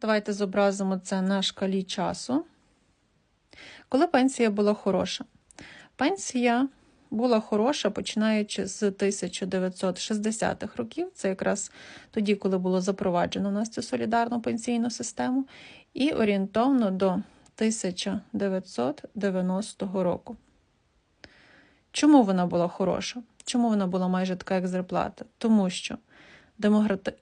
Давайте зобразимо це на шкалі часу. Коли пенсія була хороша? Пенсія була хороша, починаючи з 1960-х років. Це якраз тоді, коли було запроваджено у нас цю солідарну пенсійну систему, і орієнтовно до 1990 року. Чому вона була хороша? Чому вона була майже така, як зарплата? Тому що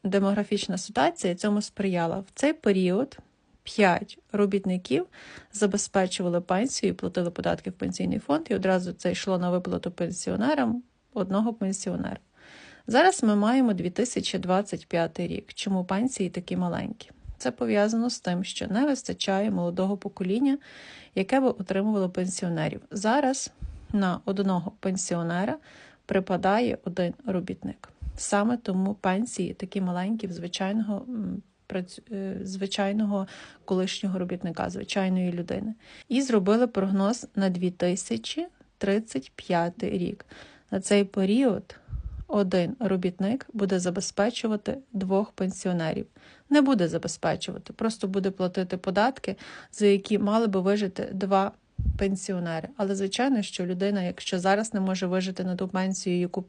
демографічна ситуація цьому сприяла. В цей період 5 робітників забезпечували пенсію платили податки в пенсійний фонд, і одразу це йшло на виплату пенсіонерам одного пенсіонера. Зараз ми маємо 2025 рік. Чому пенсії такі маленькі? Це пов'язано з тим, що не вистачає молодого покоління, яке би отримувало пенсіонерів. Зараз на одного пенсіонера припадає один робітник. Саме тому пенсії такі маленькі в звичайного е, звичайного колишнього робітника, звичайної людини. І зробили прогноз на 2035 рік. На цей період один робітник буде забезпечувати двох пенсіонерів. Не буде забезпечувати, просто буде платити податки, за які мали би вижити два пенсіонери. Але звичайно, що людина, якщо зараз не може вижити на ту пенсію, яку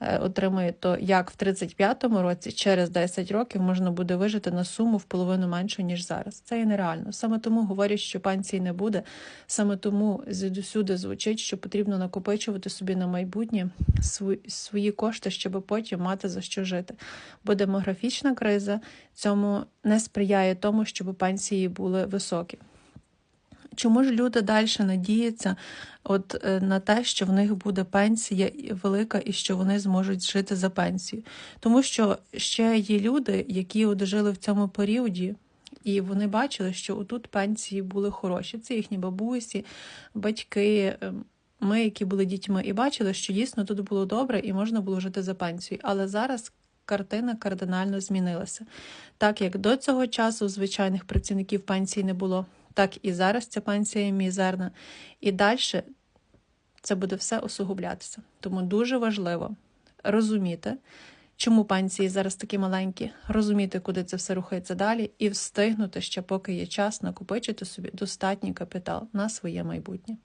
е, отримує, то як в 35-му році, через 10 років можна буде вижити на суму в половину меншу, ніж зараз. Це є нереально. Саме тому говорять, що пенсії не буде. Саме тому звідусюди звучить, що потрібно накопичувати собі на майбутнє свої кошти, щоб потім мати за що жити. Бо демографічна криза цьому не сприяє тому, щоб пенсії були високі. Чому ж люди далі надіються от, е, на те, що в них буде пенсія велика і що вони зможуть жити за пенсію? Тому що ще є люди, які от в цьому періоді, і вони бачили, що отут пенсії були хороші. Це їхні бабусі, батьки, ем, ми, які були дітьми, і бачили, що дійсно тут було добре і можна було жити за пенсію. Але зараз картина кардинально змінилася. Так як до цього часу звичайних працівників пенсії не було, так і зараз ця пенсія мізерна. І далі це буде все усугублятися. Тому дуже важливо розуміти, чому пенсії зараз такі маленькі, розуміти, куди це все рухається далі, і встигнути ще, поки є час, накопичити собі достатній капітал на своє майбутнє.